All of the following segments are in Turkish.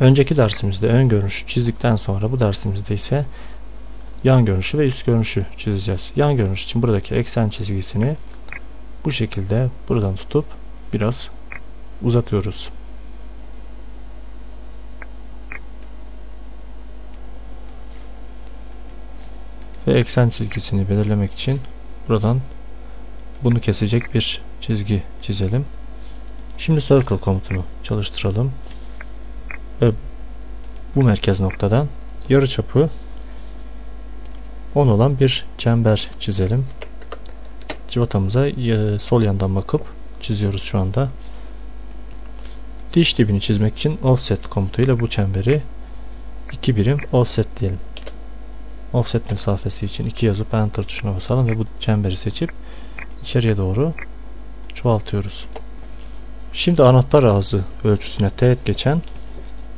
Önceki dersimizde ön görünüşü çizdikten sonra bu dersimizde ise yan görünüşü ve üst görünüşü çizeceğiz. Yan görünüş için buradaki eksen çizgisini bu şekilde buradan tutup biraz uzatıyoruz. Ve eksen çizgisini belirlemek için buradan bunu kesecek bir çizgi çizelim. Şimdi circle komutunu çalıştıralım. Bu merkez noktadan yarıçapı 10 olan bir çember çizelim. Civatamıza e, sol yandan bakıp çiziyoruz şu anda. Diş dibini çizmek için offset komutuyla bu çemberi 2 birim offset diyelim. Offset mesafesi için 2 yazıp enter tuşuna basalım ve bu çemberi seçip içeriye doğru çoğaltıyoruz. Şimdi anahtar ağzı ölçüsüne teğet geçen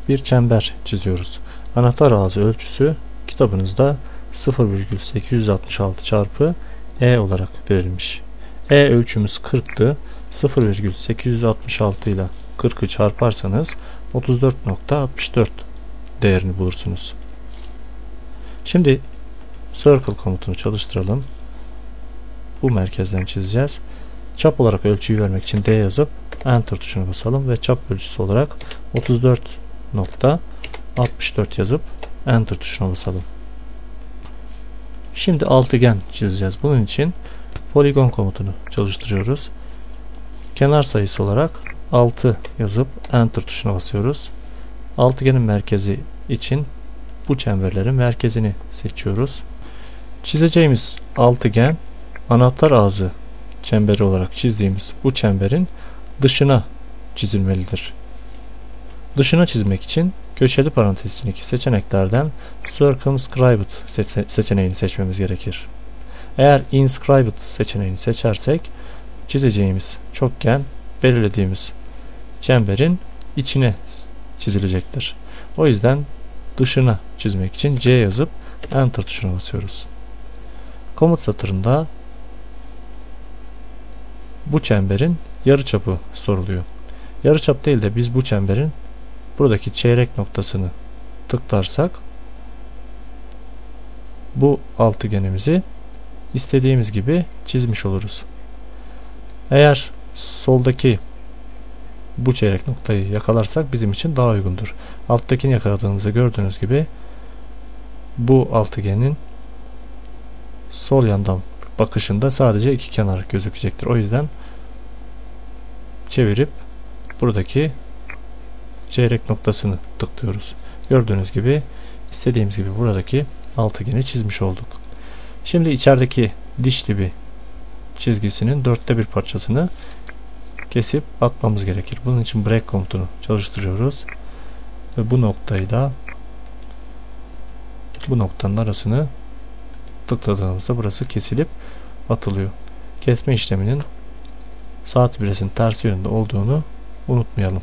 bir çember çiziyoruz. Anahtar ağzı ölçüsü kitabınızda 0,866 çarpı E olarak verilmiş. E ölçümüz 40'tı. 0,866 ile 40'ı çarparsanız 34.64 değerini bulursunuz. Şimdi circle komutunu çalıştıralım. Bu merkezden çizeceğiz. Çap olarak ölçüyü vermek için D yazıp Enter tuşuna basalım ve çap ölçüsü olarak 34.64 yazıp Enter tuşuna basalım. Şimdi altıgen çizeceğiz. Bunun için poligon komutunu çalıştırıyoruz. Kenar sayısı olarak 6 yazıp Enter tuşuna basıyoruz. Altıgenin merkezi için bu çemberlerin merkezini seçiyoruz. Çizeceğimiz altıgen anahtar ağzı çemberi olarak çizdiğimiz bu çemberin dışına çizilmelidir. Dışına çizmek için köşeli parantez içindeki seçeneklerden Circumscribed seçeneğini seçmemiz gerekir. Eğer Inscribed seçeneğini seçersek çizeceğimiz çokgen belirlediğimiz çemberin içine çizilecektir. O yüzden dışına çizmek için C yazıp Enter tuşuna basıyoruz. Komut satırında bu çemberin yarıçapı soruluyor. Yarıçap değil de biz bu çemberin buradaki çeyrek noktasını tıklarsak bu altıgenimizi istediğimiz gibi çizmiş oluruz. Eğer soldaki bu çeyrek noktayı yakalarsak bizim için daha uygundur. Alttakini yakaladığımızda gördüğünüz gibi bu altıgenin sol yandan bakışında sadece iki kenar gözükecektir. O yüzden çevirip buradaki çeyrek noktasını tıklıyoruz. Gördüğünüz gibi istediğimiz gibi buradaki altıgeni çizmiş olduk. Şimdi içerideki diş dibi çizgisinin dörtte bir parçasını kesip atmamız gerekir. Bunun için break komutunu çalıştırıyoruz. Ve bu noktayı da bu noktanın arasını tıkladığımızda burası kesilip atılıyor. Kesme işleminin saat biresinin ters yönünde olduğunu unutmayalım.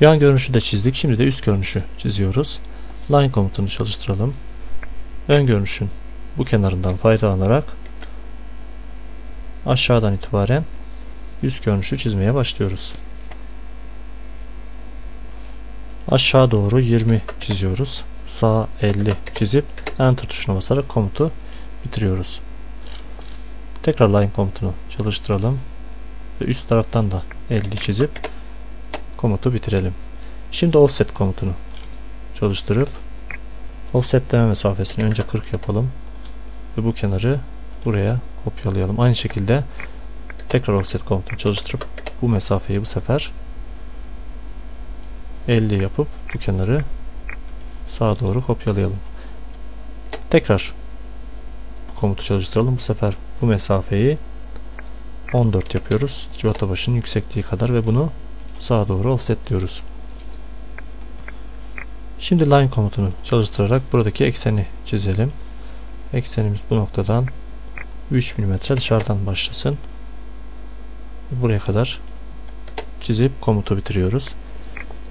Yan görünüşü de çizdik. Şimdi de üst görünüşü çiziyoruz. Line komutunu çalıştıralım. Ön görünüşün bu kenarından faydalanarak aşağıdan itibaren üst görünüşü çizmeye başlıyoruz. Aşağı doğru 20 çiziyoruz. Sağ 50 çizip Enter tuşuna basarak komutu bitiriyoruz. Tekrar line komutunu çalıştıralım. Ve üst taraftan da 50 çizip komutu bitirelim. Şimdi offset komutunu çalıştırıp offsetleme mesafesini önce 40 yapalım. Ve bu kenarı buraya kopyalayalım. Aynı şekilde tekrar offset komutunu çalıştırıp bu mesafeyi bu sefer 50 yapıp bu kenarı sağa doğru kopyalayalım. Tekrar bu komutu çalıştıralım. Bu sefer bu mesafeyi 14 yapıyoruz. Civata başının yüksekliği kadar ve bunu sağa doğru offsetliyoruz. Şimdi line komutunu çalıştırarak buradaki ekseni çizelim. Eksenimiz bu noktadan 3 mm dışarıdan başlasın. Buraya kadar çizip komutu bitiriyoruz.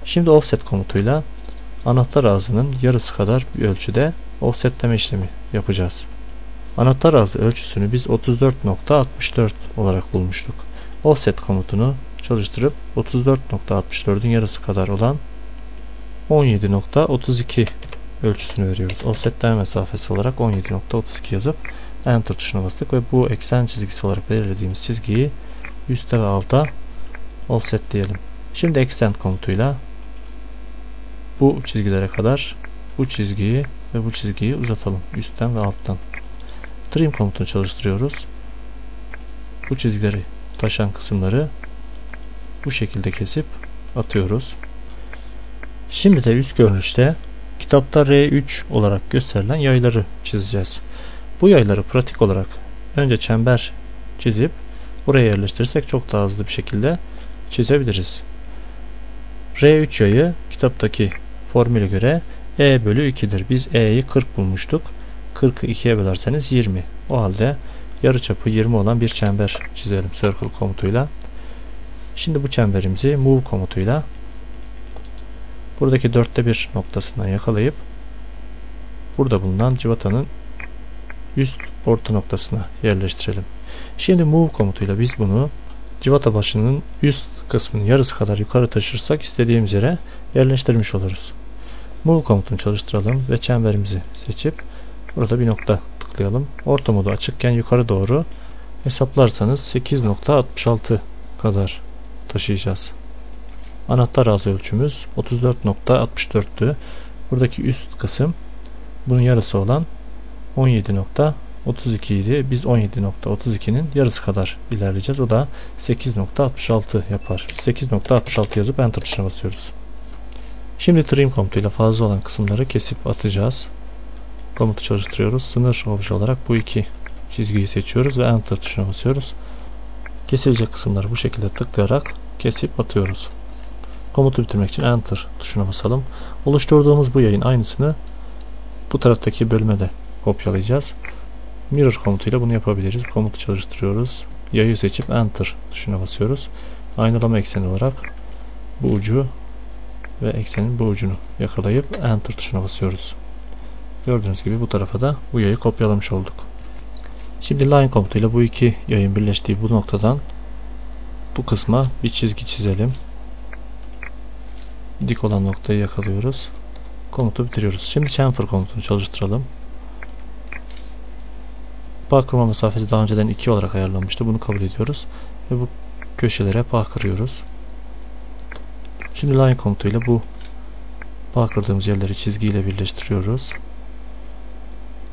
Şimdi offset komutuyla anahtar ağzının yarısı kadar bir ölçüde offsetleme işlemi yapacağız. Anahtar ağzı ölçüsünü biz 34.64 olarak bulmuştuk. Offset komutunu çalıştırıp 34.64'ün yarısı kadar olan 17.32 ölçüsünü veriyoruz. Offsetleme mesafesi olarak 17.32 yazıp Enter tuşuna bastık ve bu eksen çizgisi olarak belirlediğimiz çizgiyi üstte ve alta offsetleyelim. Şimdi extend komutuyla bu çizgilere kadar bu çizgiyi ve bu çizgiyi uzatalım üstten ve alttan. Trim komutunu çalıştırıyoruz. Bu çizgileri taşan kısımları bu şekilde kesip atıyoruz. Şimdi de üst görünüşte kitapta R3 olarak gösterilen yayları çizeceğiz. Bu yayları pratik olarak önce çember çizip buraya yerleştirirsek çok daha hızlı bir şekilde çizebiliriz. R3 yayı kitaptaki formüle göre E bölü 2'dir. Biz E'yi 40 bulmuştuk. 40'ı 2'ye bölerseniz 20. O halde yarıçapı 20 olan bir çember çizelim circle komutuyla. Şimdi bu çemberimizi move komutuyla buradaki dörtte bir noktasından yakalayıp burada bulunan civatanın üst orta noktasına yerleştirelim. Şimdi move komutuyla biz bunu civata başının üst kısmının yarısı kadar yukarı taşırsak istediğimiz yere yerleştirmiş oluruz. Move komutunu çalıştıralım ve çemberimizi seçip burada bir nokta tıklayalım. Orta modu açıkken yukarı doğru hesaplarsanız 8.66 kadar taşıyacağız. Anahtar ağzı ölçümüz 34.64'tü. Buradaki üst kısım bunun yarısı olan 17.32 idi. Biz 17.32'nin yarısı kadar ilerleyeceğiz. O da 8.66 yapar. 8.66 yazıp enter tuşuna basıyoruz. Şimdi trim komutuyla fazla olan kısımları kesip atacağız. Komutu çalıştırıyoruz. Sınır obje olarak bu iki çizgiyi seçiyoruz ve enter tuşuna basıyoruz. Kesilecek kısımları bu şekilde tıklayarak kesip atıyoruz. Komutu bitirmek için enter tuşuna basalım. Oluşturduğumuz bu yayın aynısını bu taraftaki bölüme de kopyalayacağız. Mirror komutuyla bunu yapabiliriz. Komutu çalıştırıyoruz. Yayı seçip enter tuşuna basıyoruz. Aynalama ekseni olarak bu ucu ve eksenin bu ucunu yakalayıp enter tuşuna basıyoruz. Gördüğünüz gibi bu tarafa da bu yayı kopyalamış olduk. Şimdi line komutuyla bu iki yayın birleştiği bu noktadan bu kısma bir çizgi çizelim. Dik olan noktayı yakalıyoruz. Komutu bitiriyoruz. Şimdi chamfer komutunu çalıştıralım. Bağ kırma mesafesi daha önceden 2 olarak ayarlanmıştı. Bunu kabul ediyoruz. Ve bu köşelere bağ kırıyoruz. Şimdi line komutuyla bu bağ yerleri çizgiyle birleştiriyoruz.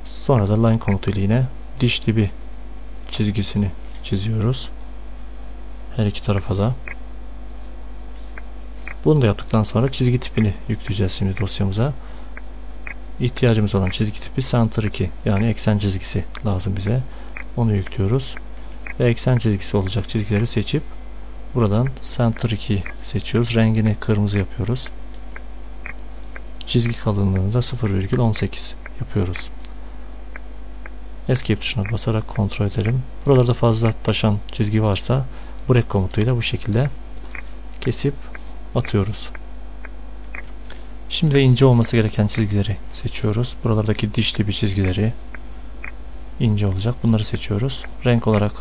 Sonra da line komutuyla yine diş dibi çizgisini çiziyoruz. Her iki tarafa da. Bunu da yaptıktan sonra çizgi tipini yükleyeceğiz şimdi dosyamıza. İhtiyacımız olan çizgi tipi center 2 yani eksen çizgisi lazım bize. Onu yüklüyoruz. Ve eksen çizgisi olacak çizgileri seçip buradan center 2 seçiyoruz. Rengini kırmızı yapıyoruz. Çizgi kalınlığını da 0,18 yapıyoruz. Escape tuşuna basarak kontrol edelim. Buralarda fazla taşan çizgi varsa break komutuyla bu şekilde kesip atıyoruz. Şimdi ince olması gereken çizgileri seçiyoruz. Buralardaki diş tipi çizgileri ince olacak. Bunları seçiyoruz. Renk olarak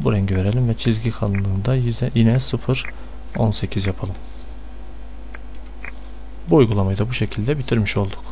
bu rengi verelim ve çizgi kalınlığında yine 0.18 yapalım. Bu uygulamayı da bu şekilde bitirmiş olduk.